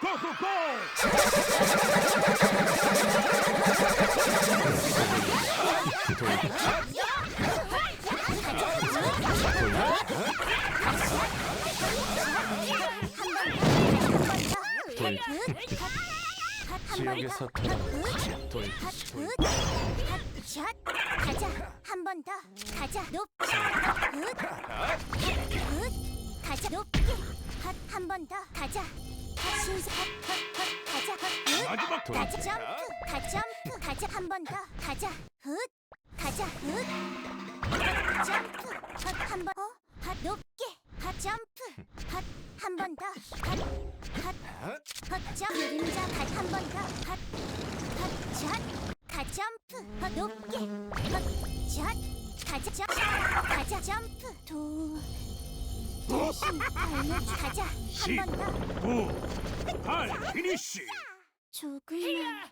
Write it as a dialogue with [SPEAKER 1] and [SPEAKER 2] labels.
[SPEAKER 1] 고고고!
[SPEAKER 2] 지역의 사태는 돌.
[SPEAKER 3] 샷 가자. 한 번 더. 가자. 높게. 굿. 가자. 높게. 한 번 더. 가자 헛헛헛 가자 헛
[SPEAKER 1] 마지막 돌.
[SPEAKER 3] 가자 점프 가 점프. 가자 한 번 더. 가자 굿 가자 굿 점프. 헛한번 어? 헛 높게. 헛 점프. 헛한 번 더. 헛헛헛 점 그림자. 갓한번 더. 헛 헛샷 가 점프. 헛 높게. 헛샷 가자 점. 가자 점프. 도 대신 발목 가자. 한 번 더.
[SPEAKER 1] 구, 팔, 피니쉬!
[SPEAKER 3] 조금만